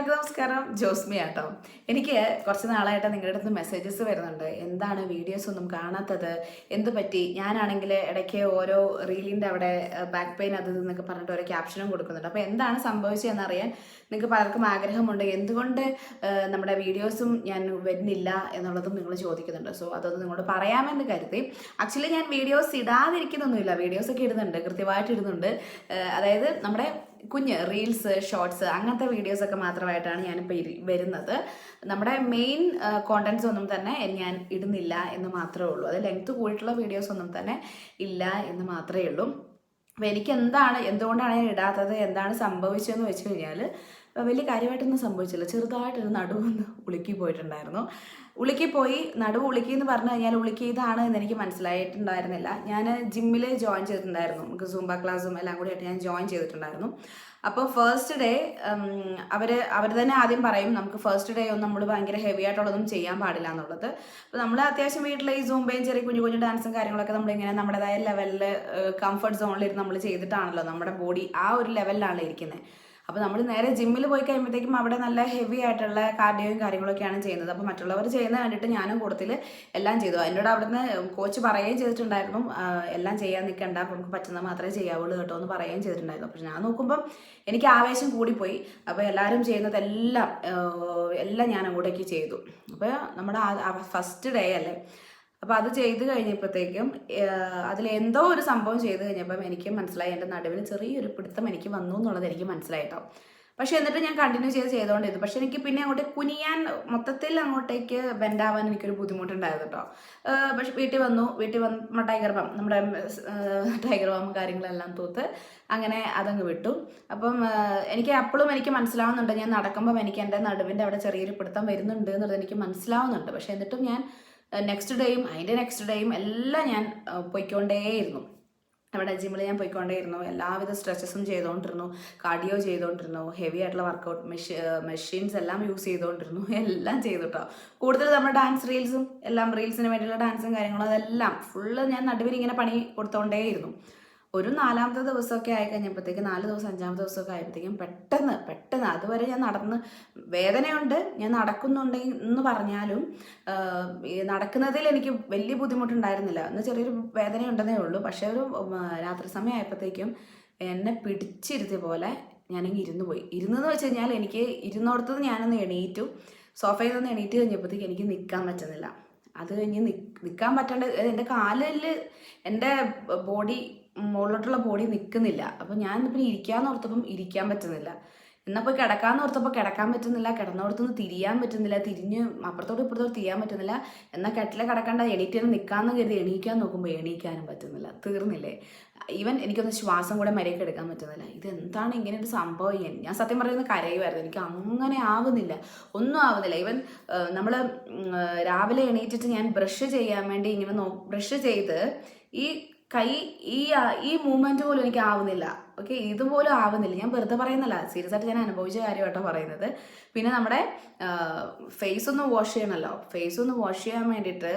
എല്ലാവർക്കും നമസ്കാരം. ജോസ്മി ആട്ടോ. എനിക്ക് കുറച്ച് നാളായിട്ട് നിങ്ങളുടെ അടുത്ത് മെസ്സേജസ് വരുന്നുണ്ട്. എന്താണ് വീഡിയോസ് ഒന്നും കാണാത്തത്? എന്ത് പറ്റി? ഞാനാണെങ്കിൽ ഇടയ്ക്ക് ഓരോ റീലിന്റെ അവിടെ ബാക്ക് പെയിൻ അത് എന്നൊക്കെ പറഞ്ഞിട്ട് ഓരോ ക്യാപ്ഷനും കൊടുക്കുന്നുണ്ട്. അപ്പോൾ എന്താണ് സംഭവിച്ചതെന്നറിയാൻ നിങ്ങൾക്ക് പലർക്കും ആഗ്രഹമുണ്ട്. എന്തുകൊണ്ട് നമ്മുടെ വീഡിയോസും ഞാൻ വരുന്നില്ല എന്നുള്ളതും നിങ്ങൾ ചോദിക്കുന്നുണ്ട്. സോ അതൊന്ന് നിങ്ങളോട് പറയാമെന്ന് കരുതി. ആക്ച്വലി ഞാൻ വീഡിയോസ് ഇടാതിരിക്കുന്നൊന്നുമില്ല. വീഡിയോസൊക്കെ ഇടുന്നുണ്ട്. കൃത്യമായിട്ട് ഇടുന്നുണ്ട്. അതായത് നമ്മുടെ കുഞ്ഞ് റീൽസ് ഷോർട്സ് അങ്ങനത്തെ വീഡിയോസ് ഒക്കെ മാത്രമായിട്ടാണ് ഞാനിപ്പോൾ വരുന്നത്. നമ്മുടെ മെയിൻ കോണ്ടൻസ് ഒന്നും തന്നെ ഞാൻ ഇടുന്നില്ല എന്ന് മാത്രമേ ഉള്ളൂ. അത് ലെങ്ത് കൂടിയിട്ടുള്ള വീഡിയോസ് ഒന്നും തന്നെ ഇല്ല എന്ന് മാത്രമേ ഉള്ളൂ. അപ്പോൾ എനിക്ക് എന്താണ് എന്തുകൊണ്ടാണ് ഞാൻ ഇടാത്തത് എന്താണ് സംഭവിച്ചതെന്ന് വെച്ച് കഴിഞ്ഞാൽ വലിയ കാര്യമായിട്ടൊന്നും സംഭവിച്ചില്ല. ചെറുതായിട്ടൊരു നടുവൊന്ന് ഉളുക്കി പോയിട്ടുണ്ടായിരുന്നു. ഉളുക്കി പോയി. നടുവ് ഉളുക്കി എന്ന് പറഞ്ഞു കഴിഞ്ഞാൽ ഉളുക്കി ഇതാണ് എന്ന് എനിക്ക് മനസ്സിലായിട്ടുണ്ടായിരുന്നില്ല. ഞാൻ ജിമ്മിൽ ജോയിൻ ചെയ്തിട്ടുണ്ടായിരുന്നു. നമുക്ക് സൂംബ ക്ലാസ്സും എല്ലാം കൂടി ആയിട്ട് ഞാൻ ജോയിൻ ചെയ്തിട്ടുണ്ടായിരുന്നു. അപ്പോൾ ഫസ്റ്റ് ഡേ അവർ അവർ തന്നെ ആദ്യം പറയും നമുക്ക് ഫസ്റ്റ് ഡേ ഒന്നും നമ്മൾ ഭയങ്കര ഹെവി ആയിട്ടുള്ളതൊന്നും ചെയ്യാൻ പാടില്ല എന്നുള്ളത്. അപ്പോൾ നമ്മൾ അത്യാവശ്യം വീട്ടിൽ ഈ സൂംബയും ചെറിയ കുഞ്ഞു കുഞ്ഞു ഡാൻസും കാര്യങ്ങളൊക്കെ നമ്മളിങ്ങനെ നമ്മുടേതായ ലെവലിൽ കംഫർട്ട് സോണിലിരുന്ന് നമ്മൾ ചെയ്തിട്ടാണല്ലോ നമ്മുടെ ബോഡി ആ ഒരു ലെവലിലാണ് ഇരിക്കുന്നത് അപ്പോൾ നമ്മൾ നേരെ ജിമ്മിൽ പോയി കഴിയുമ്പോഴത്തേക്കും അവിടെ നല്ല ഹെവി ആയിട്ടുള്ള കാർഡിയോയും കാര്യങ്ങളൊക്കെയാണ് ചെയ്യുന്നത്. അപ്പോൾ മറ്റുള്ളവർ ചെയ്യുന്നത് കണ്ടിട്ട് ഞാനും കൂടുതൽ എല്ലാം ചെയ്തു. എന്നോട് അവിടുന്ന് കോച്ച് പറയുകയും ചെയ്തിട്ടുണ്ടായിരുന്നു. എല്ലാം ചെയ്യാൻ നിൽക്കണ്ട നമുക്ക് പറ്റുന്നത് മാത്രമേ ചെയ്യാവുള്ളൂ കേട്ടോ എന്ന് പറയുകയും ചെയ്തിട്ടുണ്ടായിരുന്നു. പക്ഷെ ഞാൻ നോക്കുമ്പം എനിക്ക് ആവേശം കൂടിപ്പോയി. അപ്പോൾ എല്ലാവരും ചെയ്യുന്നതെല്ലാം എല്ലാം ഞാൻ അങ്ങോട്ടേക്ക് ചെയ്തു. അപ്പോൾ നമ്മുടെ ഫസ്റ്റ് ഡേ അല്ലേ അപ്പോൾ അത് ചെയ്ത് കഴിഞ്ഞപ്പോഴത്തേക്കും അതിൽ എന്തോ ഒരു സംഭവം ചെയ്ത് കഴിഞ്ഞപ്പം എനിക്ക് മനസ്സിലായി എന്റെ നടുവിന് ചെറിയൊരു പിടുത്തം എനിക്ക് വന്നു എന്നുള്ളത് എനിക്ക് മനസ്സിലായിട്ടോ പക്ഷെ എന്നിട്ട് ഞാൻ കണ്ടിന്യൂ ചെയ്ത് ചെയ്തുകൊണ്ടിരുന്നു പക്ഷെ എനിക്ക് പിന്നെ അങ്ങോട്ട് കുനിയാൻ മൊത്തത്തിൽ അങ്ങോട്ടേക്ക് ബെൻഡാവാൻ എനിക്കൊരു ബുദ്ധിമുട്ടുണ്ടായിരുന്നു കേട്ടോ. പക്ഷെ വീട്ടിൽ വന്നു വീട്ടിൽ വന്ന് ടൈഗർ ബാം നമ്മുടെ ടൈഗർ ബാം കാര്യങ്ങളെല്ലാം തൂത്ത് അങ്ങനെ അതങ്ങ് വിട്ടു. അപ്പം എനിക്ക് അപ്പോഴും എനിക്ക് മനസ്സിലാവുന്നുണ്ട്. ഞാൻ നടക്കുമ്പം എനിക്ക് എന്റെ നടുവിന്റെ അവിടെ ചെറിയൊരു പിടുത്തം വരുന്നുണ്ട് എന്നുള്ളത് എനിക്ക് മനസ്സിലാവുന്നുണ്ട്. പക്ഷെ എന്നിട്ടും ഞാൻ നെക്സ്റ്റ് ഡേയും അതിന്റെ നെക്സ്റ്റ് ഡേയും എല്ലാം ഞാൻ പൊയ്ക്കൊണ്ടേയിരുന്നു. അവിടെ ജിമ്മിൽ ഞാൻ പോയിക്കൊണ്ടേയിരുന്നു. എല്ലാവിധ സ്ട്രെച്ചസും ചെയ്തുകൊണ്ടിരുന്നു കാർഡിയോ ചെയ്തുകൊണ്ടിരുന്നു ഹെവി ആയിട്ടുള്ള വർക്കൗട്ട് മെഷീ മെഷീൻസ് എല്ലാം യൂസ് ചെയ്തുകൊണ്ടിരുന്നു എല്ലാം ചെയ്തു കേട്ടോ കൂടുതൽ നമ്മുടെ ഡാൻസ് റീൽസും എല്ലാം റീൽസിന് വേണ്ടിയുള്ള ഡാൻസും കാര്യങ്ങളും അതെല്ലാം ഫുള്ള് ഞാൻ നടുവിൽ ഇങ്ങനെ പണി കൊടുത്തോണ്ടേയിരുന്നു. ഒരു നാലാമത്തെ ദിവസമൊക്കെ ആയി കഴിഞ്ഞപ്പോഴത്തേക്ക് നാല് ദിവസം അഞ്ചാമത്തെ ദിവസമൊക്കെ ആയപ്പോഴത്തേക്കും പെട്ടെന്ന് പെട്ടെന്ന് അതുവരെ ഞാൻ നടന്ന് വേദനയുണ്ട് ഞാൻ നടക്കുന്നുണ്ടെങ്കിൽ എന്ന് പറഞ്ഞാലും നടക്കുന്നതിൽ എനിക്ക് വലിയ ബുദ്ധിമുട്ടുണ്ടായിരുന്നില്ല. എന്ന് ചെറിയൊരു വേദന ഉണ്ടെന്നേ ഉള്ളൂ. പക്ഷേ ഒരു രാത്രി സമയം ആയപ്പോഴത്തേക്കും എന്നെ പിടിച്ചിരുത്തിയ പോലെ ഞാനിങ്ങനെ ഇരുന്ന് പോയി. ഇരുന്നെന്ന് വെച്ച് കഴിഞ്ഞാൽ എനിക്ക് ഇരുന്നോടത്തത് ഞാനൊന്ന് എണീറ്റു. സോഫയിൽ നിന്ന് എണീറ്റ് കഴിഞ്ഞപ്പോഴത്തേക്ക് എനിക്ക് നിൽക്കാൻ പറ്റുന്നില്ല. അത് കഴിഞ്ഞ് നിൽക്കാൻ പറ്റാണ്ട് എന്റെ കാലിൽ എന്റെ ബോഡി മുകളിലോട്ടുള്ള ബോഡി നിൽക്കുന്നില്ല അപ്പോൾ ഞാൻ പിന്നെ ഇരിക്കാന്ന് ഓർത്തപ്പം ഇരിക്കാൻ പറ്റുന്നില്ല. എന്നാൽ പോയി കിടക്കാന്ന് ഓർത്തപ്പോൾ കിടക്കാൻ പറ്റുന്നില്ല. കിടന്നോടത്തുനിന്ന് തിരിയാൻ പറ്റുന്നില്ല. തിരിഞ്ഞ് അപ്പുറത്തോട്ട് ഇപ്പുറത്തോട്ട് തിരിയാൻ പറ്റുന്നില്ല. എന്നാൽ കെട്ടിലെ കിടക്കണ്ട എണീറ്റ് നിൽക്കാമെന്ന് കരുതി എണീക്കാൻ നോക്കുമ്പോൾ എണീക്കാനും പറ്റുന്നില്ല. തീർന്നില്ലേ? ഈവൻ എനിക്കൊന്ന് ശ്വാസം കൂടെ മര്യാദയ്ക്ക് എടുക്കാൻ പറ്റുന്നില്ല. ഇതെന്താണ് ഇങ്ങനെ ഒരു സംഭവം? ഞാൻ ഞാൻ സത്യം പറയുന്നത് കരയുമായിരുന്നു എനിക്ക് അങ്ങനെ ആവുന്നില്ല. ഒന്നും ആവുന്നില്ല. ഈവൻ നമ്മൾ രാവിലെ എണീറ്റിട്ട് ഞാൻ ബ്രഷ് ചെയ്യാൻ വേണ്ടി ഇങ്ങനെ നോ ബ്രഷ് ചെയ്ത് ഈ കൈ ഈ ഈ മൂവ്മെന്റ് പോലും എനിക്ക് ആവുന്നില്ല. ഓക്കെ ഇതുപോലും ആവുന്നില്ല. ഞാൻ വെറുതെ പറയുന്നില്ല സീരിയസ് ആയിട്ട് ഞാൻ അനുഭവിച്ച കാര്യമായിട്ടോ പറയുന്നത്. പിന്നെ നമ്മുടെ ഫേസ് ഒന്ന് വാഷ് ചെയ്യണമല്ലോ ഫേസ് ഒന്ന് വാഷ് ചെയ്യാൻ വേണ്ടിയിട്ട്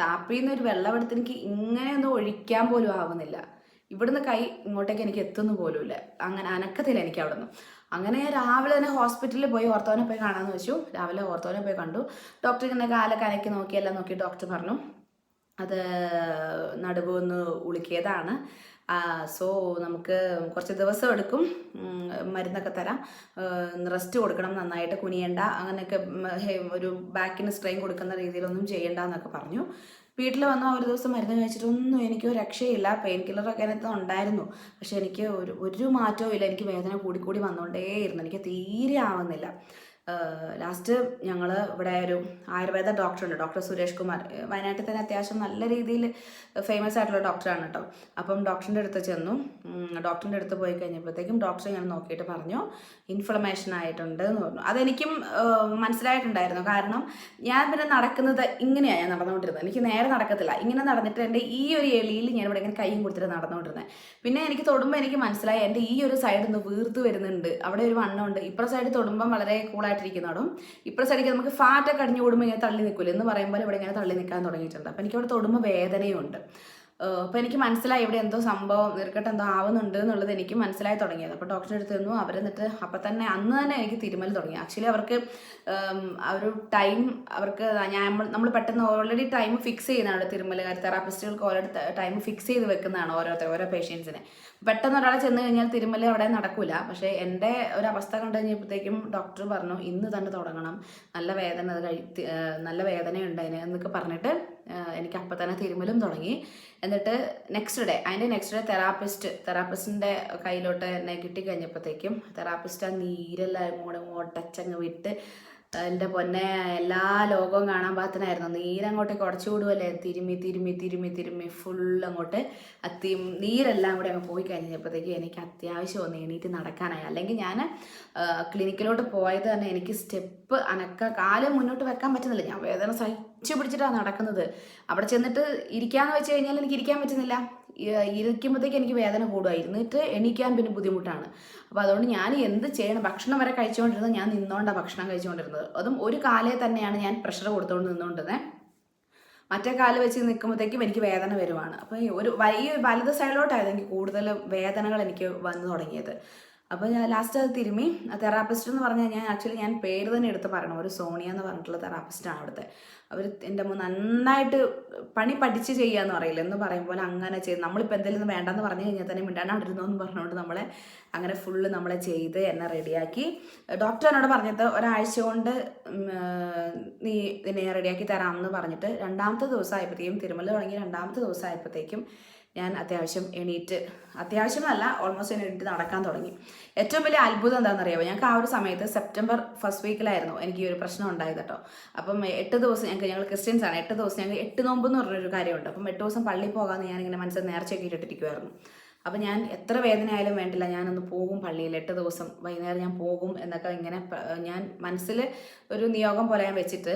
ടാപ്പിൽ നിന്ന് ഒരു വെള്ളം എടുത്ത് എനിക്ക് ഇങ്ങനെ ഒന്ന് ഒഴിക്കാൻ പോലും ആവുന്നില്ല. ഇവിടുന്ന് കൈ ഇങ്ങോട്ടേക്ക് എനിക്ക് എത്തുന്ന പോലുമില്ല. അങ്ങനെ അനക്കത്തില്ല എനിക്ക് അവിടെ നിന്ന് അങ്ങനെ രാവിലെ തന്നെ ഹോസ്പിറ്റലിൽ പോയി ഓർത്തോനെ പോയി കാണാമെന്ന് വെച്ചു. രാവിലെ ഓർത്തോനെ പോയി കണ്ടു. ഡോക്ടർ ഇങ്ങനെ കാലൊക്കെ അനക്കി നോക്കി എല്ലാം നോക്കി ഡോക്ടർ പറഞ്ഞു. അത് നടുവ് ഒന്ന് ഉളുക്കിയതാണ്. സോ നമുക്ക് കുറച്ച് ദിവസം എടുക്കും. മരുന്നൊക്കെ തരാം. റെസ്റ്റ് കൊടുക്കണം. നന്നായിട്ട് കുനിയണ്ട. അങ്ങനെയൊക്കെ ഒരു ബാക്കിന് സ്ട്രെയിൻ കൊടുക്കുന്ന രീതിയിലൊന്നും ചെയ്യണ്ട എന്നൊക്കെ പറഞ്ഞു. വീട്ടിൽ വന്ന ഒരു ദിവസം മരുന്ന് കഴിച്ചിട്ടൊന്നും എനിക്ക് രക്ഷയില്ല. പെയിൻ കില്ലറൊക്കെ അതിനകത്ത് ഉണ്ടായിരുന്നു. പക്ഷെ എനിക്ക് ഒരു ഒരു മാറ്റവും ഇല്ല. എനിക്ക് വേദന കൂടിക്കൂടി കൂടി വന്നുകൊണ്ടേയിരുന്നു എനിക്ക് തീരെ ആവുന്നില്ല. ലാസ്റ്റ് ഞങ്ങൾ ഇവിടെ ഒരു ആയുർവേദ ഡോക്ടറുണ്ട് ഡോക്ടർ സുരേഷ് കുമാർ. വയനാട്ടിൽ തന്നെ അത്യാവശ്യം നല്ല രീതിയിൽ ഫേമസ് ആയിട്ടുള്ള ഡോക്ടറാണ് കേട്ടോ അപ്പം ഡോക്ടറിന്റെ അടുത്ത് ചെന്നു. ഡോക്ടറിന്റെ അടുത്ത് പോയി കഴിഞ്ഞപ്പോഴത്തേക്കും ഡോക്ടർ ഞാൻ നോക്കിയിട്ട് പറഞ്ഞു ഇൻഫ്ലമേഷൻ ആയിട്ടുണ്ട് എന്ന് പറഞ്ഞു. അതെനിക്കും മനസ്സിലായിട്ടുണ്ടായിരുന്നു. കാരണം ഞാൻ പിന്നെ നടക്കുന്നത് ഇങ്ങനെയാണ് ഞാൻ നടന്നുകൊണ്ടിരുന്നത്. എനിക്ക് നേരെ നടക്കത്തില്ല. ഇങ്ങനെ നടന്നിട്ട് എന്റെ ഈ ഒരു എളിയിൽ ഞാൻ ഇവിടെ ഇങ്ങനെ കൈയും കൊടുത്തിട്ട് നടന്നുകൊണ്ടിരുന്നത്. പിന്നെ എനിക്ക് തൊടുമ്പോൾ എനിക്ക് മനസ്സിലായി എന്റെ ഈ ഒരു സൈഡിൽ നിന്ന് വീർത്ത് വരുന്നുണ്ട്. അവിടെ ഒരു വണ്ണമുണ്ട്. ഇപ്പുറ സൈഡ് തൊടുമ്പം വളരെ കൂളായിട്ടിരിക്കുന്നതും ഇപ്പോഴത്തെ സൈഡിലേക്ക് നമുക്ക് ഫാറ്റൊക്കെ അടിഞ്ഞു കൂടുമ്പോൾ ഇങ്ങനെ തള്ളി നിൽക്കില്ല എന്ന് പറയുമ്പോൾ ഇവിടെ ഇങ്ങനെ തള്ളി നിൽക്കാൻ തുടങ്ങിയിട്ടുണ്ട്. അപ്പം എനിക്ക് അവിടെ തൊടുമ്പോൾ വേദനയുണ്ട്. അപ്പോൾ എനിക്ക് മനസ്സിലായി ഇവിടെ എന്തോ സംഭവം നീർക്കെട്ട് എന്തോ ആവുന്നുണ്ട് എന്നുള്ളത് എനിക്ക് മനസ്സിലായി തുടങ്ങിയത്. അപ്പോൾ ഡോക്ടറെ അടുത്ത് നിന്നു. അവരെന്നിട്ട് അപ്പം തന്നെ അന്ന് തന്നെ എനിക്ക് തിരുമൽ തുടങ്ങി. ആക്ച്വലി അവർക്ക് ഒരു ടൈം അവർക്ക് ഞാൻ നമ്മൾ പെട്ടെന്ന് ഓൾറെഡി ടൈം ഫിക്സ് ചെയ്യുന്നതാണ് തിരുമൽ തെറാപ്പിസ്റ്റുകൾക്ക് ഓരോ ടൈം ഫിക്സ് ചെയ്ത് വെക്കുന്നതാണ് ഓരോരുത്തർ ഓരോ പേഷ്യൻസിനെ പെട്ടെന്ന് ഒരാളെ ചെന്ന് കഴിഞ്ഞാൽ തിരുമല അവിടെ നടക്കൂല. പക്ഷേ എന്റെ ഒരു അവസ്ഥ കണ്ടു കഴിഞ്ഞപ്പോഴത്തേക്കും ഡോക്ടർ പറഞ്ഞു ഇന്ന് തന്നെ തുടങ്ങണം. നല്ല വേദന കഴി നല്ല വേദനയുണ്ട് അതിന് എന്നൊക്കെ പറഞ്ഞിട്ട് എനിക്ക് അപ്പം തന്നെ തിരുമലും തുടങ്ങി. എന്നിട്ട് നെക്സ്റ്റ് ഡേ അതിന്റെ നെക്സ്റ്റ് ഡേ തെറാപ്പിസ്റ്റ് തെറാപ്പിസ്റ്റിന്റെ കയ്യിലോട്ട് എന്നെ കിട്ടിക്കഴിഞ്ഞപ്പോഴത്തേക്കും തെറാപ്പിസ്റ്റ് ആ നീരെല്ലാം കൂടെ ഒട്ടച്ചങ്ങ് വിട്ട് എന്റെ പൊന്നെ എല്ലാ ലോകവും കാണാൻ പാകത്തിനായിരുന്നു. നീരങ്ങോട്ട് കുറച്ചു കൂടുവല്ലേ തിരുമ്മി തിരുമ്മി തിരുമ്മി തിരുമ്മി ഫുൾ അങ്ങോട്ട് അത്തി നീരെല്ലാം കൂടെ അങ്ങ് പോയി കഴിഞ്ഞപ്പോഴത്തേക്ക് എനിക്ക് അത്യാവശ്യം ഒന്ന് എണീറ്റ് നടക്കാനായി. അല്ലെങ്കിൽ ഞാൻ ക്ലിനിക്കിലോട്ട് പോയത് തന്നെ എനിക്ക് സ്റ്റെപ്പ് അനക്ക കാൽ മുന്നോട്ട് വെക്കാൻ പറ്റുന്നില്ല. ഞാൻ വേദന സഹിച്ചു പിടിച്ചിട്ടാണ് നടക്കുന്നത്. അവിടെ ചെന്നിട്ട് ഇരിക്കാന്ന് വെച്ച് കഴിഞ്ഞാൽ എനിക്ക് ഇരിക്കാൻ പറ്റുന്നില്ല. ഇരിക്കുമ്പോഴത്തേക്ക് എനിക്ക് വേദന കൂടുക ഇരുന്നിട്ട് എണീക്കാൻ പിന്നെ ബുദ്ധിമുട്ടാണ്. അപ്പോൾ അതുകൊണ്ട് ഞാൻ എന്ത് ചെയ്യണം? ഭക്ഷണം വരെ കഴിച്ചുകൊണ്ടിരുന്നത് ഞാൻ നിന്നോണ്ടാണ് ഭക്ഷണം കഴിച്ചുകൊണ്ടിരുന്നത്. അതും ഒരു കാലേ തന്നെയാണ് ഞാൻ പ്രഷർ കൊടുത്തുകൊണ്ട് നിന്നുകൊണ്ടിരുന്നത് മറ്റേ കാൽ വെച്ച് നിൽക്കുമ്പോഴത്തേക്കും എനിക്ക് വേദന വരുവാണ്. അപ്പോൾ ഒരു വലിയ വലത് സൈഡിലോട്ടായിരുന്നു എനിക്ക് കൂടുതൽ വേദനകൾ എനിക്ക് വന്നു തുടങ്ങിയത്. അപ്പോൾ ഞാൻ ലാസ്റ്റ് അത് തിരുമ്മി. തെറാപ്പിസ്റ്റ് എന്ന് പറഞ്ഞാൽ ഞാൻ ആക്ച്വലി ഞാൻ പേര് തന്നെ എടുത്ത് പറയണം. ഒരു സോണിയ എന്ന് പറഞ്ഞിട്ടുള്ള തെറാപ്പിസ്റ്റാണ് അവിടുത്തെ. അവർ എന്റെ മുമ്പ് നന്നായിട്ട് പണി പഠിച്ച് ചെയ്യാന്ന് പറയില്ല. എന്ന് പറയുമ്പോൾ അങ്ങനെ ചെയ്ത് നമ്മളിപ്പോൾ എന്തെങ്കിലും വേണ്ടെന്ന് പറഞ്ഞു കഴിഞ്ഞാൽ തന്നെ മിണ്ടാണ്ടിരുന്നോ എന്ന് പറഞ്ഞുകൊണ്ട് നമ്മളെ അങ്ങനെ ഫുള്ള് നമ്മളെ ചെയ്ത് എന്നെ റെഡിയാക്കി ഡോക്ടർ എന്നോട് പറഞ്ഞത് ഒരാഴ്ച കൊണ്ട് നീ ഇതിനെ റെഡിയാക്കി തരാമെന്ന് പറഞ്ഞിട്ട് രണ്ടാമത്തെ ദിവസം ആയപ്പോഴത്തേക്കും തിരുമല തുടങ്ങി രണ്ടാമത്തെ ദിവസം ആയപ്പോഴത്തേക്കും ഞാൻ അത്യാവശ്യം എണീറ്റ് അത്യാവശ്യമല്ല ഓൾമോസ്റ്റ് എണീറ്റ് നടക്കാൻ തുടങ്ങി. ഏറ്റവും വലിയ അത്ഭുതം എന്താണെന്നറിയാമോ ഞങ്ങൾക്ക് ആ ഒരു സമയത്ത് സെപ്റ്റംബർ ഫസ്റ്റ് വീക്കിലായിരുന്നു എനിക്ക് ഈ ഒരു പ്രശ്നം ഉണ്ടായത് കേട്ടോ. അപ്പം എട്ട് ദിവസം ഞങ്ങൾക്ക് ഞങ്ങൾ ക്രിസ്ത്യൻസ് ആണ്. എട്ട് ദിവസം ഞങ്ങൾ എട്ട് നോമ്പ് എന്ന് പറഞ്ഞൊരു കാര്യമുണ്ട്. അപ്പം എട്ട് ദിവസം പള്ളി പോകാമെന്ന് ഞാനിങ്ങനെ മനസ്സിൽ നേർച്ചയൊക്കെ ഇട്ടിട്ടിരിക്കുമായിരുന്നു അപ്പം ഞാൻ എത്ര വേദനയായാലും വേണ്ടില്ല ഞാനൊന്ന് പോകും പള്ളിയിൽ. എട്ട് ദിവസം വൈകുന്നേരം ഞാൻ പോകും എന്നൊക്കെ ഇങ്ങനെ ഞാൻ മനസ്സിൽ ഒരു നിയോഗം പോലെ ഞാൻ വെച്ചിട്ട്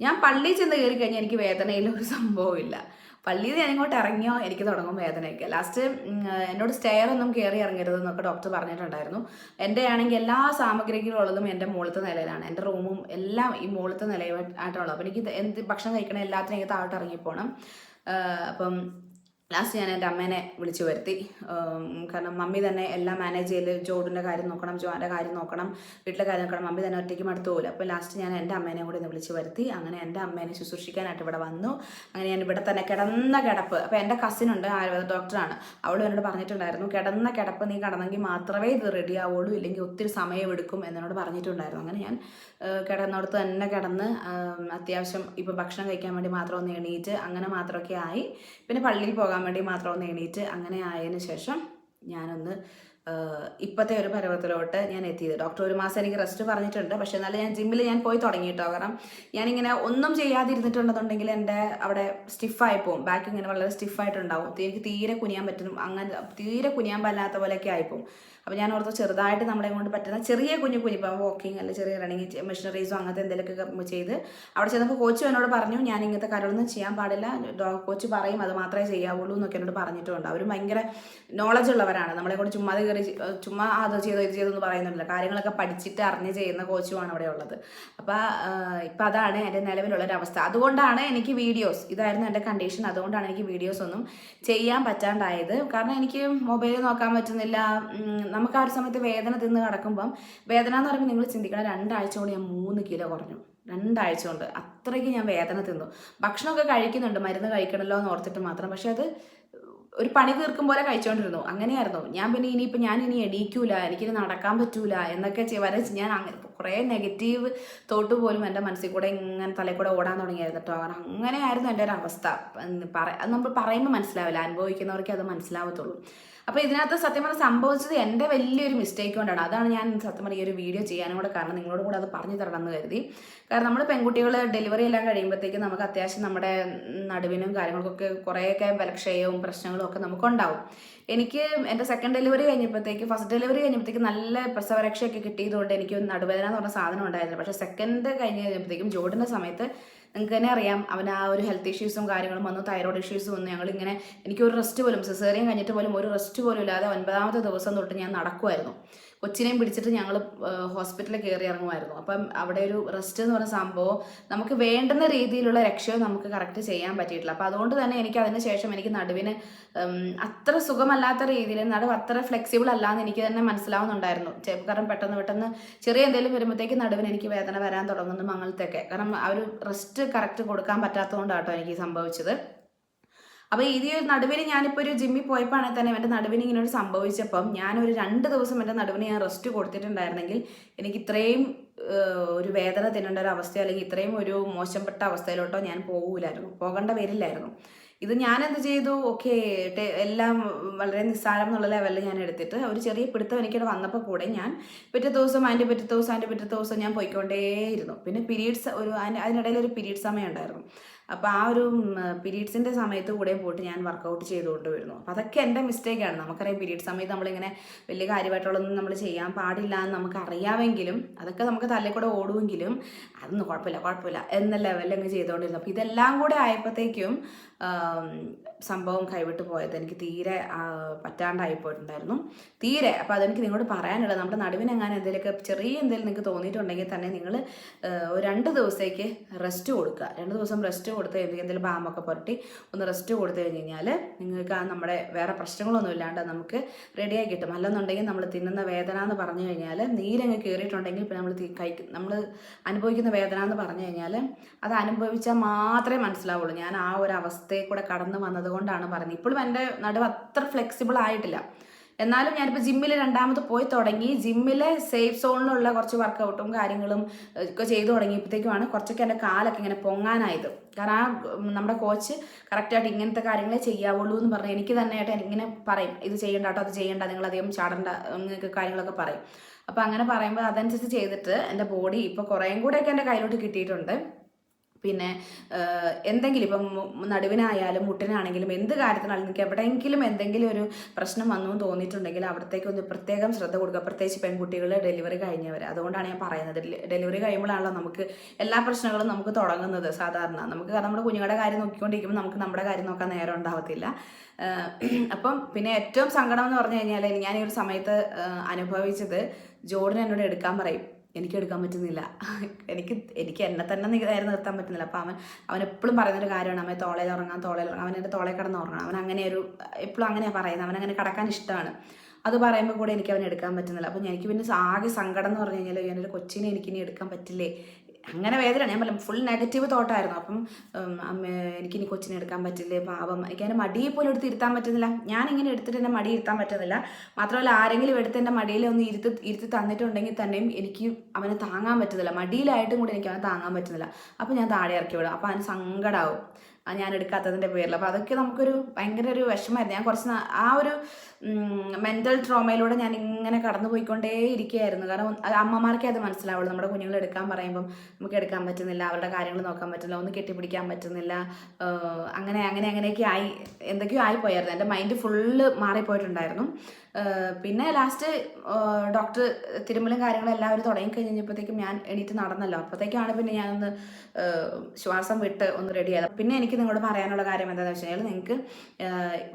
ഞാൻ പള്ളിയിൽ ചെന്ന് കയറി കഴിഞ്ഞാൽ എനിക്ക് സംഭവവും ഇല്ല. പള്ളിയിൽ ഞാൻ ഇങ്ങോട്ട് ഇറങ്ങിയോ? എനിക്ക് തുടങ്ങും വേദനയൊക്കെ. ലാസ്റ്റ് എന്നോട് സ്റ്റെയർ ഒന്നും കയറി ഇറങ്ങരുത് എന്നൊക്കെ ഡോക്ടർ പറഞ്ഞിട്ടുണ്ടായിരുന്നു. എന്റെ ആണെങ്കിൽ എല്ലാ സാമഗ്രികളുള്ളതും എന്റെ മുകളിലത്തെ നിലയിലാണ്. എന്റെ റൂമും എല്ലാം ഈ മുകളിലത്തെ നിലയായിട്ടുള്ളത് അപ്പോൾ എനിക്ക് എന്ത് ഭക്ഷണം കഴിക്കണം എല്ലാത്തിനും എനിക്ക് താഴോട്ട് ആഹ് അപ്പം ലാസ്റ്റ് ഞാൻ എന്റെ അമ്മേനെ വിളിച്ചു വരുത്തി. കാരണം മമ്മി തന്നെ എല്ലാം മാനേജ് ചെയ്ത് ജോഡിന്റെ കാര്യം നോക്കണം ജോന്റെ കാര്യം നോക്കണം വീട്ടിലെ കാര്യം നോക്കണം. മമ്മി തന്നെ ഒറ്റയ്ക്ക് മടുത്തു പോകില്ല അപ്പോൾ ലാസ്റ്റ് ഞാൻ എന്റെ അമ്മേനെ കൂടി ഒന്ന് വിളിച്ചു വരുത്തി. അങ്ങനെ എന്റെ അമ്മേനെ ശുശ്രൂഷിക്കാനായിട്ട് ഇവിടെ വന്നു. അങ്ങനെ ഞാൻ ഇവിടെ തന്നെ കിടന്ന കിടപ്പ്. അപ്പോൾ എന്റെ കസിനുണ്ട് ആയുർവേദ ഡോക്ടറാണ് അവളും എന്നോട് പറഞ്ഞിട്ടുണ്ടായിരുന്നു കിടന്ന കിടപ്പ് നീ കിടന്നെങ്കിൽ മാത്രമേ ഇത് റെഡി ആവുള്ളൂ ഇല്ലെങ്കിൽ ഒത്തിരി സമയം എടുക്കും എന്നോട് പറഞ്ഞിട്ടുണ്ടായിരുന്നു. അങ്ങനെ ഞാൻ കിടന്നോടത്ത് തന്നെ കിടന്ന് അത്യാവശ്യം ഇപ്പോൾ ഭക്ഷണം കഴിക്കാൻ വേണ്ടി മാത്രം ഒന്ന് എണീറ്റ് അങ്ങനെ മാത്രമൊക്കെ ആയി. പിന്നെ പള്ളിയിൽ പോകാൻ വേണ്ടി മാത്രം ഒന്ന് എണീറ്റ് അങ്ങനെ ആയതിനു ശേഷം ഞാനൊന്ന് ഇപ്പോഴത്തെ ഒരു പരുവത്തിലോട്ട് ഞാൻ എത്തിയത്. ഡോക്ടർ ഒരു മാസം എനിക്ക് റെസ്റ്റ് പറഞ്ഞിട്ടുണ്ട്. പക്ഷെ എന്നാലും ഞാൻ ജിമ്മിൽ ഞാൻ പോയി തുടങ്ങി കേട്ടോ കാരണം ഞാനിങ്ങനെ ഒന്നും ചെയ്യാതിരുന്നിട്ടുണ്ടെന്നുണ്ടെങ്കിൽ എന്റെ അവിടെ സ്റ്റിഫായി പോകും ബാക്ക് ഇങ്ങനെ വളരെ സ്റ്റിഫായിട്ടുണ്ടാവും എനിക്ക് തീരെ കുനിയാൻ പറ്റും അങ്ങനെ തീരെ കുനിയാൻ പറ്റാത്ത പോലെയൊക്കെ ആയിപ്പോവും അപ്പോൾ ഞാൻ ഓർത്ത് ചെറുതായിട്ട് നമ്മളെ കൊണ്ട് പറ്റുന്ന ചെറിയ കുഞ്ഞു കുഞ്ഞു ഇപ്പം വാക്കിംഗ് അല്ലെങ്കിൽ ചെറിയ റണ്ണിങ് മെഷീനറീസോ അങ്ങനത്തെ എന്തെങ്കിലുമൊക്കെ ചെയ്ത് അവിടെ ചെന്നപ്പോൾ കോച്ച് എന്നോട് പറഞ്ഞു ഞാൻ ഇങ്ങനത്തെ കാര്യങ്ങളൊന്നും ചെയ്യാൻ പാടില്ല. കോച്ച് പറയും അത് മാത്രമേ ചെയ്യാവുള്ളൂ എന്നൊക്കെ എന്നോട് പറഞ്ഞിട്ടുണ്ട്. അവർ ഭയങ്കര നോളജ് ഉള്ളവരാണ്. നമ്മളെ കൊണ്ട് ചുമ്മാ കയറി ചുമ്മാ അത് ചെയ്തോ ഇത് ചെയ്തോ എന്ന് പറയുന്നില്ല കാര്യങ്ങളൊക്കെ പഠിച്ചിട്ട് അറിഞ്ഞ് ചെയ്യുന്ന കോച്ചുമാണ് അവിടെ ഉള്ളത്. അപ്പോൾ ഇപ്പം അതാണ് എന്റെ നിലവിലുള്ളൊരവസ്ഥ അതുകൊണ്ടാണ് എനിക്ക് വീഡിയോസ് ഇതായിരുന്നു എന്റെ കണ്ടീഷൻ അതുകൊണ്ടാണ് എനിക്ക് വീഡിയോസ് ഒന്നും ചെയ്യാൻ പറ്റാണ്ടായത്. കാരണം എനിക്ക് മൊബൈൽ നോക്കാൻ പറ്റുന്നില്ല. നമുക്ക് ആ ഒരു സമയത്ത് വേദന തിന്ന് കിടക്കുമ്പം വേദന എന്ന് പറയുമ്പോൾ നിങ്ങൾ ചിന്തിക്കണം രണ്ടാഴ്ച കൊണ്ട് ഞാൻ മൂന്ന് കിലോ കുറഞ്ഞു. രണ്ടാഴ്ച കൊണ്ട് അത്രയ്ക്ക് ഞാൻ വേദന തിന്നു. ഭക്ഷണമൊക്കെ കഴിക്കുന്നുണ്ട് മരുന്ന് കഴിക്കണമല്ലോ എന്ന് ഓർത്തിട്ട് മാത്രം. പക്ഷെ അത് ഒരു പണി തീർക്കും പോലെ കഴിച്ചുകൊണ്ടിരുന്നു അങ്ങനെയായിരുന്നു. ഞാൻ പിന്നെ ഇനിയിപ്പോൾ ഞാൻ ഇനി എണീക്കൂല എനിക്കിനി നടക്കാൻ പറ്റൂല എന്നൊക്കെ വരെ ഞാൻ അങ്ങനെ കുറേ നെഗറ്റീവ് തോട്ട് പോലും എന്റെ മനസ്സിൽ കൂടെ ഇങ്ങനെ തലയിൽ കൂടെ ഓടാൻ തുടങ്ങിയായിരുന്നു കേട്ടോ. കാരണം അങ്ങനെയായിരുന്നു എന്റെ ഒരു അവസ്ഥ പറ നമ്മൾ പറയുമ്പോൾ മനസ്സിലാവില്ല. അനുഭവിക്കുന്നവർക്ക് അത് മനസ്സിലാവത്തുള്ളൂ. അപ്പോൾ ഇതിനകത്ത് സത്യം പറഞ്ഞാൽ സംഭവിച്ചത് എന്റെ വലിയൊരു മിസ്റ്റേക്ക് കൊണ്ടാണ്. അതാണ് ഞാൻ സത്യം പറഞ്ഞ ഈ ഒരു വീഡിയോ ചെയ്യാനും കൂടെ കാരണം നിങ്ങളോട് കൂടെ അത് പറഞ്ഞു തരണം എന്ന് കരുതി. കാരണം നമ്മൾ പെൺകുട്ടികൾ ഡെലിവറി എല്ലാം കഴിയുമ്പോഴത്തേക്കും നമുക്ക് അത്യാവശ്യം നമ്മുടെ നടുവിനും കാര്യങ്ങൾക്കൊക്കെ കുറേയൊക്കെ ബലക്ഷയവും പ്രശ്നങ്ങളും ഒക്കെ നമുക്കുണ്ടാവും. എനിക്ക് എന്റെ സെക്കൻഡ് ഡെലിവറി കഴിഞ്ഞപ്പോഴത്തേക്ക് ഫസ്റ്റ് ഡെലിവറി കഴിഞ്ഞപ്പോഴത്തേക്ക് നല്ല പ്രസവരക്ഷയൊക്കെ കിട്ടിയതുകൊണ്ട് എനിക്ക് നടുവേദന എന്ന് പറഞ്ഞ സാധനം ഉണ്ടായിരുന്നില്ല. പക്ഷേ സെക്കൻഡ് കഴിഞ്ഞ് കഴിഞ്ഞപ്പോഴത്തേക്കും ജോഡിന്റെ സമയത്ത് നിങ്ങൾക്ക് തന്നെ അറിയാം. അവൻ ആ ഒരു ഹെൽത്ത് ഇഷ്യൂസും കാര്യങ്ങളും വന്നു. തൈറോയ്ഡ് ഇഷ്യൂസും വന്നു. ഞങ്ങളിങ്ങനെ എനിക്ക് ഒരു റെസ്റ്റ് പോലും സിസേറിയൻ കഴിഞ്ഞിട്ട് പോലും ഒരു റെസ്റ്റ് പോലും ഇല്ലാതെ ഒൻപതാമത്തെ ദിവസം തൊട്ട് ഞാൻ നടക്കുമായിരുന്നു കൊച്ചിനെയും പിടിച്ചിട്ട് ഞങ്ങൾ ഹോസ്പിറ്റലിൽ കയറി ഇറങ്ങുമായിരുന്നു. അപ്പം അവിടെ ഒരു റെസ്റ്റ് എന്ന് പറഞ്ഞ സംഭവം നമുക്ക് വേണ്ടുന്ന രീതിയിലുള്ള രക്ഷയും നമുക്ക് കറക്റ്റ് ചെയ്യാൻ പറ്റിയിട്ടില്ല. അപ്പം അതുകൊണ്ട് തന്നെ എനിക്ക് അതിന് ശേഷം എനിക്ക് നടുവിന് അത്ര സുഖമല്ലാത്ത രീതിയിൽ നടുവ് അത്ര ഫ്ലെക്സിബിൾ അല്ലാന്ന് എനിക്ക് തന്നെ മനസ്സിലാവുന്നുണ്ടായിരുന്നു. കാരണം പെട്ടെന്ന് പെട്ടെന്ന് ചെറിയ എന്തെങ്കിലും വരുമ്പോഴത്തേക്ക് നടുവിന് എനിക്ക് വേദന വരാൻ തുടങ്ങുന്നു അങ്ങനത്തെയൊക്കെ കാരണം ആ ഒരു റെസ്റ്റ് കറക്റ്റ് കൊടുക്കാൻ പറ്റാത്തതുകൊണ്ടാട്ടോ എനിക്ക് സംഭവിച്ചത്. അപ്പോൾ ഒരു നടുവിന് ഞാനിപ്പോൾ ഒരു ജിമ്മിൽ പോയപ്പോഴാണെങ്കിൽ തന്നെ എന്റെ നടുവിന് ഇങ്ങനെ ഒരു സംഭവിച്ചപ്പം ഞാനൊരു രണ്ട് ദിവസം എന്റെ നടുവിന് ഞാൻ റെസ്റ്റ് കൊടുത്തിട്ടുണ്ടായിരുന്നെങ്കിൽ എനിക്ക് ഇത്രയും ഒരു വേദന തിന്നേണ്ട ഒരു അവസ്ഥ അല്ലെങ്കിൽ ഇത്രയും ഒരു മോശപ്പെട്ട അവസ്ഥയിലോട്ടോ ഞാൻ പോകൂലായിരുന്നു. പോകേണ്ട വരില്ലായിരുന്നു ഇത് ഞാൻ എന്ത് ചെയ്തു? ഓക്കെ എല്ലാം വളരെ നിസ്സാരം എന്നുള്ള ലെവലിൽ ഞാൻ എടുത്തിട്ട് ഒരു ചെറിയ പിടുത്തം എനിക്കിവിടെ വന്നപ്പോൾ കൂടെ ഞാൻ പിറ്റേ ദിവസം അതിന്റെ പിറ്റേ ദിവസം അതിന്റെ പിറ്റേ ദിവസം ഞാൻ പോയിക്കൊണ്ടേയിരുന്നു. പിന്നെ പീരീഡ്സ് ഒരു അതിന് അതിനിടയിൽ ഒരു പീരീഡ് സമയം ഉണ്ടായിരുന്നു. അപ്പോൾ ആ ഒരു പീരീഡ്സിന്റെ സമയത്ത് കൂടെ പോയിട്ട് ഞാൻ വർക്കൗട്ട് ചെയ്തുകൊണ്ട് വരുന്നു. അപ്പോൾ അതൊക്കെ എന്റെ മിസ്റ്റേക്കാണ് നമുക്കറിയാം പീരീഡ് സമയത്ത് നമ്മളിങ്ങനെ വലിയ കാര്യമായിട്ടുള്ളതൊന്നും നമ്മൾ ചെയ്യാൻ പാടില്ല എന്ന് നമുക്ക് അറിയാമെങ്കിലും അതൊക്കെ നമുക്ക് തല്ലിൽ കൂടെ ഓടുമെങ്കിലും അതൊന്നും കുഴപ്പമില്ല കുഴപ്പമില്ല എന്ന ലെവലിൽ അങ്ങ് ചെയ്തുകൊണ്ടിരുന്നു. അപ്പോൾ ഇതെല്ലാം കൂടെ ആയപ്പോഴത്തേക്കും സംഭവം കൈവിട്ട് പോയത്. എനിക്ക് തീരെ പറ്റാണ്ടായി പോയിട്ടുണ്ടായിരുന്നു. തീരെ. അപ്പോൾ അതെനിക്ക് നിങ്ങളോട് പറയാനുള്ളത്. നമ്മുടെ നടുവിനെങ്ങാനും എന്തെങ്കിലുമൊക്കെ ചെറിയ എന്തെങ്കിലും നിങ്ങൾക്ക് തോന്നിയിട്ടുണ്ടെങ്കിൽ തന്നെ നിങ്ങൾ രണ്ട് ദിവസത്തേക്ക് റെസ്റ്റ് കൊടുക്കുക. രണ്ട് ദിവസം റെസ്റ്റ് കൊടുത്ത് എന്തെങ്കിലും ബാമൊക്കെ പുരട്ടി ഒന്ന് റെസ്റ്റ് കൊടുത്തു കഴിഞ്ഞ് കഴിഞ്ഞാൽ നിങ്ങൾക്ക് ആ നമ്മുടെ വേറെ പ്രശ്നങ്ങളൊന്നും ഇല്ലാണ്ട് നമുക്ക് റെഡിയായി കിട്ടും. അല്ലെന്നുണ്ടെങ്കിൽ നമ്മൾ തിന്നുന്ന വേദന എന്ന് പറഞ്ഞു കഴിഞ്ഞാൽ നീരങ്ങ് കയറിയിട്ടുണ്ടെങ്കിൽ ഇപ്പം നമ്മൾ കൈ നമ്മൾ അനുഭവിക്കുന്ന വേദന എന്ന് പറഞ്ഞു കഴിഞ്ഞാൽ അത് അനുഭവിച്ചാൽ മാത്രമേ മനസ്സിലാവുള്ളൂ. ഞാൻ ആ ഒരു അവസ്ഥയിൽ കൂടെ കടന്നു വന്നതുകൊണ്ടാണ് പറഞ്ഞത്. ഇപ്പോഴും എന്റെ നടുവ് അത്ര ഫ്ലെക്സിബിൾ ആയിട്ടില്ല. എന്നാലും ഞാനിപ്പോൾ ജിമ്മിൽ രണ്ടാമത് പോയി തുടങ്ങി. ജിമ്മിലെ സേഫ് സോണിലുള്ള കുറച്ച് വർക്കൗട്ടും കാര്യങ്ങളും ഒക്കെ ചെയ്തു തുടങ്ങിയപ്പോഴത്തേക്കുമാണ് കുറച്ചൊക്കെ എന്റെ കാലൊക്കെ ഇങ്ങനെ പൊങ്ങാനായത്. കാരണം ആ നമ്മുടെ കോച്ച് കറക്റ്റായിട്ട് ഇങ്ങനത്തെ കാര്യങ്ങളെ ചെയ്യാവുള്ളൂ എന്ന് പറഞ്ഞു എനിക്ക് തന്നെ ആയിട്ട് ഇങ്ങനെ പറയും. ഇത് ചെയ്യണ്ട കേട്ടോ അത് ചെയ്യേണ്ട നിങ്ങൾ അധികം ചാടണ്ട നിങ്ങൾക്ക് കാര്യങ്ങളൊക്കെ പറയും. അപ്പോൾ അങ്ങനെ പറയുമ്പോൾ അതനുസരിച്ച് ചെയ്തിട്ട് എന്റെ ബോഡി ഇപ്പോൾ കുറേയും കൂടെയൊക്കെ എന്റെ കയ്യിലോട്ട് കിട്ടിയിട്ടുണ്ട്. പിന്നെ എന്തെങ്കിലും ഇപ്പം നടുവിനായാലും മുട്ടിനാണെങ്കിലും എന്ത് കാര്യത്തിനാണെങ്കിലും നിങ്ങൾക്ക് എവിടെയെങ്കിലും എന്തെങ്കിലും ഒരു പ്രശ്നം വന്നു എന്ന് തോന്നിയിട്ടുണ്ടെങ്കിൽ അവിടത്തേക്ക് ഒന്ന് പ്രത്യേകം ശ്രദ്ധ കൊടുക്കുക. പ്രത്യേകിച്ച് പെൺകുട്ടികൾ ഡെലിവറി കഴിഞ്ഞവർ അതുകൊണ്ടാണ് ഞാൻ പറയുന്നത്. ഡെലി- ഡെലിവറി കഴിയുമ്പോഴാണല്ലോ നമുക്ക് എല്ലാ പ്രശ്നങ്ങളും നമുക്ക് തുടങ്ങുന്നത് സാധാരണ. നമുക്ക് നമ്മുടെ കുഞ്ഞുങ്ങളുടെ കാര്യം നോക്കിക്കൊണ്ടിരിക്കുമ്പോൾ നമുക്ക് നമ്മുടെ കാര്യം നോക്കാൻ നേരം ഉണ്ടാവത്തില്ല. അപ്പം പിന്നെ ഏറ്റവും സങ്കടം എന്ന് പറഞ്ഞു കഴിഞ്ഞാൽ ഞാൻ ഈ ഒരു സമയത്ത് അനുഭവിച്ചത് ജോഡിന് എന്നോട് എടുക്കാൻ പറയും. എനിക്ക് എടുക്കാൻ പറ്റുന്നില്ല. എനിക്ക് എനിക്ക് എന്നെ തന്നെ നേരെ നിർത്താൻ പറ്റുന്നില്ല. അപ്പോൾ അവൻ അവൻ എപ്പോഴും പറയുന്നൊരു കാര്യമാണ്. അവൻ തോളയിൽ ഉറങ്ങാൻ തോളയിൽ ഉറങ്ങാൻ അവൻ എന്റെ തോളയിൽ കിടന്ന് ഉറങ്ങണം. അവൻ അങ്ങനെ ഒരു എപ്പോഴും അങ്ങനെയാണ് പറയുന്നത്. അവൻ അങ്ങനെ കിടക്കാൻ ഇഷ്ടമാണ്. അത് പറയുമ്പോൾ കൂടെ എനിക്ക് അവൻ എടുക്കാൻ പറ്റുന്നില്ല. അപ്പോൾ എനിക്ക് പിന്നെ ആകെ സങ്കടം എന്ന് പറഞ്ഞു കഴിഞ്ഞാൽ ഞാനൊരു കൊച്ചിനെ എനിക്കിനി എടുക്കാൻ പറ്റില്ലേ? അങ്ങനെ വേദന. ഞാൻ പറയാം ഫുൾ നെഗറ്റീവ് തോട്ടായിരുന്നു അപ്പം എനിക്കിനി കൊച്ചിനെ എടുക്കാൻ പറ്റില്ലേ പാവം. എനിക്ക് അതിന്റെ മടിയെ പോലും എടുത്ത് ഇരുത്താൻ പറ്റുന്നില്ല. ഞാൻ ഇങ്ങനെ എടുത്തിട്ട് എന്റെ മടി ഇരുത്താൻ പറ്റുന്നില്ല. മാത്രമല്ല ആരെങ്കിലും എടുത്ത് എന്റെ മടിയിൽ ഒന്ന് ഇരുത്തി ഇരുത്തി തന്നിട്ടുണ്ടെങ്കിൽ തന്നെയും എനിക്ക് അവനെ താങ്ങാൻ പറ്റുന്നില്ല. മടിയിലായിട്ടും കൂടി എനിക്ക് അവനെ താങ്ങാൻ പറ്റുന്നില്ല. അപ്പോൾ ഞാൻ താഴെ ഇറക്കി വിടും. അപ്പോൾ അവന് സങ്കടമാവും ഞാൻ എടുക്കാത്തതിന്റെ പേരിൽ. അപ്പോൾ അതൊക്കെ നമുക്കൊരു ഭയങ്കര ഒരു വിഷമമായിരുന്നു. ഞാൻ കുറച്ച് ആ ഒരു മെന്റൽ ട്രോമയിലൂടെ ഞാൻ ഇങ്ങനെ കടന്നു പോയിക്കൊണ്ടേ ഇരിക്കുകയായിരുന്നു. കാരണം അമ്മമാർക്കേ അത് മനസ്സിലാവുള്ളൂ. നമ്മുടെ കുഞ്ഞുങ്ങൾ എടുക്കാൻ പറയുമ്പം നമുക്ക് എടുക്കാൻ പറ്റുന്നില്ല അവരുടെ കാര്യങ്ങൾ നോക്കാൻ പറ്റുന്നില്ല ഒന്ന് കെട്ടിപ്പിടിക്കാൻ പറ്റുന്നില്ല അങ്ങനെ അങ്ങനെ അങ്ങനെയൊക്കെ ആയി എന്തൊക്കെയോ ആയിപ്പോയായിരുന്നു എന്റെ മൈൻഡ് ഫുള്ള് മാറിപ്പോയിട്ടുണ്ടായിരുന്നു. പിന്നെ ലാസ്റ്റ് ഡോക്ടർ തിരുമലും കാര്യങ്ങളും എല്ലാവരും തുടങ്ങി കഴിഞ്ഞപ്പോഴത്തേക്കും ഞാൻ എണീറ്റ് നടന്നല്ലോ. അപ്പോഴത്തേക്കാണ് പിന്നെ ഞാനൊന്ന് ശ്വാസം വിട്ട് ഒന്ന് റെഡി ആയത്. പിന്നെ എനിക്ക് നിങ്ങളോട് പറയാനുള്ള കാര്യം എന്താണെന്ന് വെച്ച് കഴിഞ്ഞാൽ നിങ്ങൾക്ക്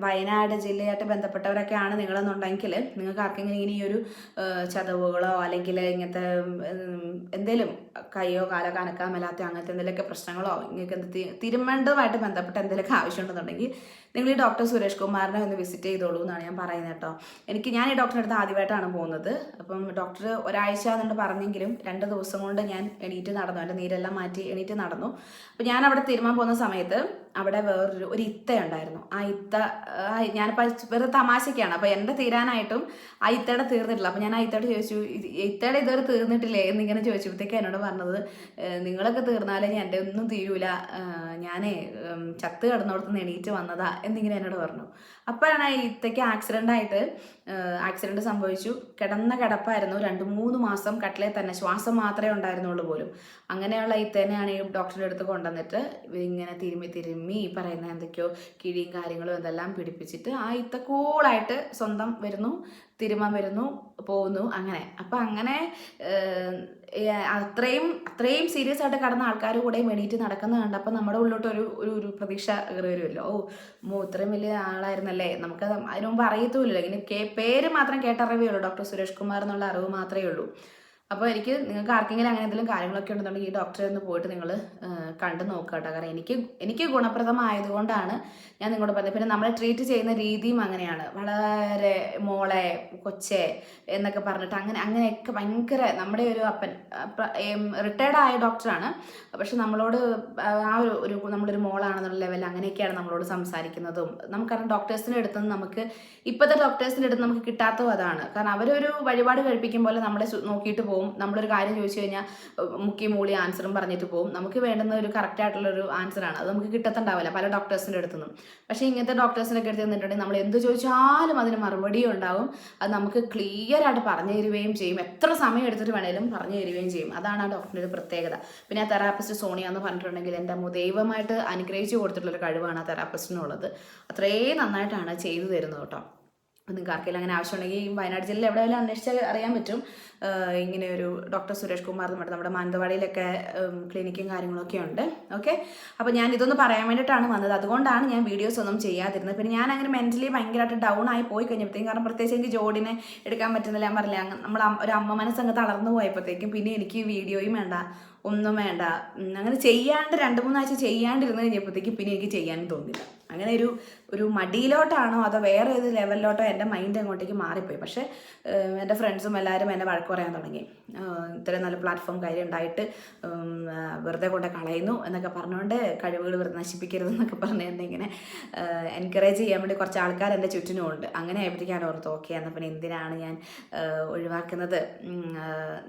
വയനാട് ജില്ലയായിട്ട് ബന്ധപ്പെട്ടവരൊക്കെയാണ് നിങ്ങളെന്നുണ്ടെങ്കിൽ നിങ്ങൾക്ക് ആർക്കെങ്കിലും ഇങ്ങനെ ഈ ഒരു ചതവുകളോ അല്ലെങ്കിൽ ഇങ്ങനത്തെ എന്തെങ്കിലും കൈയോ കാലോ കനക്കാൻ മേലാത്ത അങ്ങനത്തെ എന്തെങ്കിലുമൊക്കെ പ്രശ്നങ്ങളോ നിങ്ങൾക്ക് എന്ത് തിരുമേണ്ടതുമായിട്ട് ബന്ധപ്പെട്ട എന്തെങ്കിലുമൊക്കെ ആവശ്യമുണ്ടെന്നുണ്ടെങ്കിൽ നിങ്ങൾ ഈ ഡോക്ടർ സുരേഷ് കുമാറിനെ ഒന്ന് വിസിറ്റ് ചെയ്തോളൂ എന്നാണ് ഞാൻ പറയുന്നത് കേട്ടോ. എനിക്ക് ഞാൻ ഈ ഡോക്ടറെ അടുത്ത് ആദ്യമായിട്ടാണ് പോകുന്നത്. അപ്പം ഡോക്ടർ ഒരാഴ്ച എന്നുണ്ട് പറഞ്ഞെങ്കിലും രണ്ട് ദിവസം കൊണ്ട് ഞാൻ എണീറ്റ് നടന്നു. എന്റെ നീരെല്ലാം മാറ്റി എണീറ്റ് നടന്നു. അപ്പം ഞാൻ അവിടെ തിരുമാൻ പോകുന്ന സമയത്ത് അവിടെ വേറൊരു ഒരു ഇത്ത ഉണ്ടായിരുന്നു. ആ ഇത്ത ഞാനിപ്പോൾ വെറുതെ തമാശയ്ക്കാണ് അപ്പോൾ എന്റെ തീരാനായിട്ടും ആ ഇത്തയുടെ തീർന്നിട്ടില്ല. അപ്പോൾ ഞാൻ ആ ഇത്തയോട് ചോദിച്ചു "ഇത് ഇത്തയുടെ ഇതുവരെ തീർന്നിട്ടില്ലേ? എന്നിങ്ങനെ ചോദിച്ചപ്പോഴത്തേക്ക് എന്നോട് പറഞ്ഞത് നിങ്ങളൊക്കെ തീർന്നാലേ ഞാൻ എന്റെ ഒന്നും തീരൂല. ഞാനേ ചത്ത് കിടന്നോടത്ത് നിന്ന് എണീറ്റ് വന്നതാ. എന്നിങ്ങനെ എന്നോട് പറഞ്ഞു. അപ്പോഴാണ് ആ ഇത്തയ്ക്ക് ആക്സിഡന്റ് ആയിട്ട് ആക്സിഡന്റ് സംഭവിച്ചു. കിടന്ന കിടപ്പായിരുന്നു. രണ്ട് മൂന്ന് മാസം കട്ടിലെ തന്നെ ശ്വാസം മാത്രമേ ഉണ്ടായിരുന്നുള്ളൂ പോലും. അങ്ങനെയുള്ള ഇത്തേനെയാണ് ഈ ഡോക്ടറുടെ അടുത്ത് കൊണ്ടുവന്നിട്ട് ഇങ്ങനെ തിരുമ്മി തിരുമ്മി പറയുന്ന എന്തൊക്കെയോ കിഴിയും കാര്യങ്ങളും ഇതെല്ലാം പിടിപ്പിച്ചിട്ട് ആ ഇത്ത കൂളായിട്ട് സ്വന്തം വരുന്നു തിരുമാൻ വരുന്നു പോകുന്നു അങ്ങനെ. അപ്പം അങ്ങനെ അത്രയും അത്രയും സീരിയസ് ആയിട്ട് കടന്ന ആൾക്കാർ കൂടെ എണീറ്റ് നടക്കുന്ന കണ്ടപ്പോൾ നമ്മുടെ ഉള്ളിലോട്ട് ഒരു ഒരു പ്രതീക്ഷ കയറി വരുമല്ലോ. ഓ മോ ഇത്രയും വലിയ ആളായിരുന്നല്ലേ? നമുക്ക് അതിനു മുമ്പ് അറിയത്തുമില്ലല്ലോ. ഇങ്ങനെ പേര് മാത്രം കേട്ടറിവേ ഉള്ളൂ. ഡോക്ടർ സുരേഷ് കുമാർ എന്നുള്ള അറിവ് മാത്രമേ ഉള്ളൂ. അപ്പോൾ എനിക്ക് നിങ്ങൾക്ക് ആർക്കെങ്കിലും അങ്ങനെ എന്തെങ്കിലും കാര്യങ്ങളൊക്കെ ഉണ്ടെന്നുണ്ടെങ്കിൽ ഈ ഡോക്ടറെ ഒന്ന് പോയിട്ട് നിങ്ങൾ കണ്ടു നോക്കുക കേട്ടോ. കാരണം എനിക്ക് എനിക്ക് ഗുണപ്രദമായതുകൊണ്ടാണ് ഞാൻ നിങ്ങളോട് പറഞ്ഞത്. പിന്നെ നമ്മളെ ട്രീറ്റ് ചെയ്യുന്ന രീതിയും അങ്ങനെയാണ്. വളരെ മോളെ കൊച്ചെ എന്നൊക്കെ പറഞ്ഞിട്ട് അങ്ങനെ അങ്ങനെയൊക്കെ ഭയങ്കര നമ്മുടെ ഒരു അപ്പൻ റിട്ടയർഡ് ആയ ഡോക്ടറാണ് പക്ഷെ നമ്മളോട് ആ ഒരു ഒരു നമ്മളൊരു മോളാണെന്നുള്ള ലെവലിൽ അങ്ങനെയൊക്കെയാണ് നമ്മളോട് സംസാരിക്കുന്നതും. നമുക്കറിയാം ഡോക്ടേഴ്സിന്റെ അടുത്ത് നിന്ന് നമുക്ക് ഇപ്പോഴത്തെ ഡോക്ടേഴ്സിന്റെ അടുത്ത് നമുക്ക് കിട്ടാത്തതും അതാണ്. കാരണം അവരൊരു വഴിപാട് കഴിപ്പിക്കും പോലെ നമ്മളെ നോക്കിയിട്ട് പോകും. നമ്മളൊരു കാര്യം ചോദിച്ചു കഴിഞ്ഞാൽ മുക്കി മൂളി ആൻസറും പറഞ്ഞിട്ട് പോകും. നമുക്ക് വേണ്ടുന്ന ഒരു കറക്റ്റ് ആയിട്ടുള്ള ഒരു ആൻസറാണ് അത് നമുക്ക് കിട്ടത്തുണ്ടാവില്ല പല ഡോക്ടേഴ്സിന്റെ അടുത്തു നിന്നും പക്ഷേ ഇങ്ങനത്തെ ഡോക്ടേഴ്സിന്റെ അടുത്ത് നിന്നിട്ടുണ്ടെങ്കിൽ നമ്മൾ എന്ത് ചോദിച്ചാലും അതിന് മറുപടിയും ഉണ്ടാവും. അത് നമുക്ക് ക്ലിയർ ആയിട്ട് പറഞ്ഞു തരികയും ചെയ്യും. എത്ര സമയം എടുത്തിട്ട് വേണേലും പറഞ്ഞു തരികയും ചെയ്യും. അതാണ് ആ ഡോക്ടറിന്റെ ഒരു പ്രത്യേകത. പിന്നെ ആ തെറാപ്പിസ്റ്റ് സോണിയ എന്ന് പറഞ്ഞിട്ടുണ്ടെങ്കിൽ എന്റെ അമ്മ ദൈവമായിട്ട് അനുഗ്രഹിച്ചു കൊടുത്തിട്ടുള്ളൊരു കഴിവാണ് ആ തെറാപ്പിസ്റ്റിനുള്ളത് അത്രയും നന്നായിട്ടാണ് ചെയ്തു തരുന്നത് കേട്ടോ. നിങ്ങൾക്ക് ആർക്കെങ്കിലും അങ്ങനെ ആവശ്യമുണ്ടെങ്കിൽ വയനാട് ജില്ലയിൽ എവിടെ വല്ല അന്വേഷിച്ചാൽ അറിയാൻ പറ്റും. ഇങ്ങനെ ഒരു ഡോക്ടർ സുരേഷ് കുമാർ എന്ന് പറഞ്ഞിട്ട് നമ്മുടെ മാനന്തവാടിയിലൊക്കെ ക്ലിനിക്കും കാര്യങ്ങളൊക്കെ ഉണ്ട്. ഓക്കെ അപ്പോൾ ഞാൻ ഇതൊന്ന് പറയാൻ വേണ്ടിയിട്ടാണ് വന്നത്. അതുകൊണ്ടാണ് ഞാൻ വീഡിയോസ് ഒന്നും ചെയ്യാതിരുന്നത്. പിന്നെ ഞാൻ അങ്ങനെ മെന്റലി ഭയങ്കരമായിട്ട് ഡൗൺ ആയി പോയി കഴിഞ്ഞപ്പോഴത്തേക്കും കാരണം പ്രത്യേകിച്ച് എനിക്ക് ജോഡിനെ എടുക്കാൻ പറ്റുന്നില്ല. ഞാൻ പറഞ്ഞില്ല നമ്മൾ ഒരു അമ്മ മനസ്സങ്ങ് തളർന്നു പോയപ്പോഴത്തേക്കും പിന്നെ എനിക്ക് വീഡിയോയും വേണ്ട ഒന്നും വേണ്ട. അങ്ങനെ ചെയ്യാണ്ട് രണ്ട് മൂന്നാഴ്ച ചെയ്യാണ്ടിരുന്ന് കഴിഞ്ഞപ്പോഴത്തേക്കും പിന്നെ എനിക്ക് ചെയ്യാനും തോന്നില്ല അങ്ങനെ ഒരു ഒരു മടിയിലോട്ടാണോ അതോ വേറെ ഏത് ലെവലിലോട്ടോ എന്റെ മൈൻഡ് അങ്ങോട്ടേക്ക് മാറിപ്പോയി? പക്ഷേ എന്റെ ഫ്രണ്ട്സും എല്ലാവരും എന്നെ വഴക്ക് പറയാൻ തുടങ്ങി. ഇത്രയും നല്ല പ്ലാറ്റ്ഫോം കാര്യം ഉണ്ടായിട്ട് വെറുതെ കൊണ്ട് കളയുന്നു എന്നൊക്കെ പറഞ്ഞുകൊണ്ട് കഴിവുകൾ വെറുതെ നശിപ്പിക്കരുത് എന്നൊക്കെ പറഞ്ഞ് എന്നെ ഇങ്ങനെ എൻകറേജ് ചെയ്യാൻ വേണ്ടി കുറച്ച് ആൾക്കാർ എന്റെ ചുറ്റിനും ഉണ്ട്. അങ്ങനെ ആയപ്പോഴത്തേക്കും ഞാൻ ഓർത്ത് ഓക്കെ എന്നാൽ പിന്നെ എന്തിനാണ് ഞാൻ ഒഴിവാക്കുന്നത്?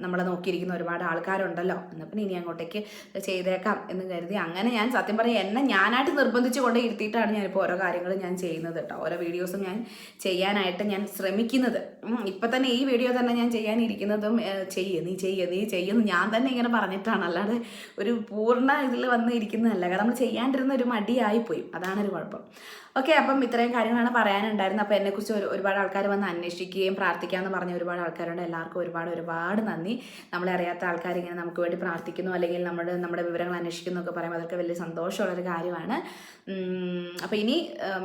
നമ്മളെ നോക്കിയിരിക്കുന്ന ഒരുപാട് ആൾക്കാരുണ്ടല്ലോ. എന്നാൽ പിന്നെ ഇനി അങ്ങോട്ടേക്ക് ചെയ്തേക്കാം എന്ന് കരുതി. അങ്ങനെ ഞാൻ സത്യം പറയാം എന്നെ ഞാനായിട്ട് നിർബന്ധിച്ചു കൊണ്ടേ ഇരുത്തിയിട്ടാണ് ഞാനിപ്പോൾ ഓരോ കാര്യങ്ങൾ ഞാൻ ചെയ്യുന്നത് കേട്ടോ. ഓരോ വീഡിയോസും ഞാൻ ചെയ്യാനായിട്ട് ഞാൻ ശ്രമിക്കുന്നത്. ഇപ്പം തന്നെ ഈ വീഡിയോ തന്നെ ഞാൻ ചെയ്യാനിരിക്കുന്നതും ചെയ്യ നീ ചെയ്യ നീ ചെയ്യുന്നു ഞാൻ തന്നെ ഇങ്ങനെ പറഞ്ഞിട്ടാണ്. അല്ലാതെ ഒരു പൂർണ ഇതിൽ വന്ന് ഇരിക്കുന്നതല്ല. കാരണം നമ്മൾ ചെയ്യാണ്ടിരുന്ന ഒരു മടിയായിപ്പോയി. അതാണ് ഒരു കുഴപ്പം. ഓക്കെ അപ്പം ഇത്രയും കാര്യങ്ങളാണ് പറയാനുണ്ടായിരുന്നത്. അപ്പോൾ എന്നെക്കുറിച്ച് ഒരു ഒരുപാട് ആൾക്കാർ വന്ന് അന്വേഷിക്കുകയും പ്രാർത്ഥിക്കാമെന്ന് പറഞ്ഞ ഒരുപാട് ആൾക്കാരുണ്ട് എല്ലാവർക്കും ഒരുപാട് ഒരുപാട് നന്ദി. നമ്മളെ അറിയാത്ത ആൾക്കാർ ഇങ്ങനെ നമുക്ക് വേണ്ടി പ്രാർത്ഥിക്കുന്നു. അല്ലെങ്കിൽ നമ്മുടെ നമ്മുടെ വിവരങ്ങൾ അന്വേഷിക്കുന്നു ഒക്കെ പറയുമ്പോൾ അതൊക്കെ വലിയ സന്തോഷമുള്ളൊരു കാര്യമാണ്. അപ്പോൾ ഇനി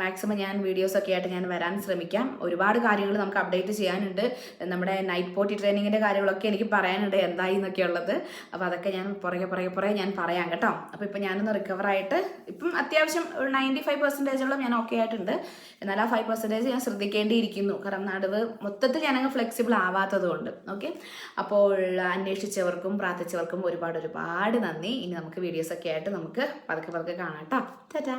മാക്സിമം ഞാൻ വീഡിയോസൊക്കെ ആയിട്ട് ഞാൻ വരാൻ ശ്രമിക്കാം. ഒരുപാട് കാര്യങ്ങൾ നമുക്ക് അപ്ഡേറ്റ് ചെയ്യാനുണ്ട്. നമ്മുടെ നൈറ്റ് പോട്ടി ട്രെയിനിങ്ങിന്റെ കാര്യങ്ങളൊക്കെ എനിക്ക് പറയാനുണ്ട്. എന്തായി എന്നൊക്കെ ഉള്ളത്. അപ്പോൾ അതൊക്കെ ഞാൻ പുറകെ പുറകെ പുറകെ ഞാൻ പറയാം കേട്ടോ. അപ്പോൾ ഇപ്പോൾ ഞാനൊന്ന് റിക്കവറായിട്ട് ഇപ്പം അത്യാവശ്യം നയന്റി ഫൈവ് പെർസെന്റേജോളം ഞാൻ ഓക്കെ ആയിട്ടുണ്ട്. എന്നാൽ ആ ഫൈവ് പെർസെന്റേജ് ഞാൻ ശ്രദ്ധിക്കേണ്ടിയിരിക്കുന്നു. കാരണം നടുവ് മൊത്തത്തിൽ ഞാനങ്ങ് ഫ്ലെക്സിബിൾ ആവാത്തത് കൊണ്ട്. ഓക്കെ അപ്പോൾ അന്വേഷിച്ചവർക്കും പ്രാർത്ഥിച്ചവർക്കും ഒരുപാട് ഒരുപാട് നന്ദി. ഇനി നമുക്ക് വീഡിയോസൊക്കെ ആയിട്ട് നമുക്ക് പതുക്കെ പതുക്കെ കാണാം കേട്ടോ. ടാറ്റാ.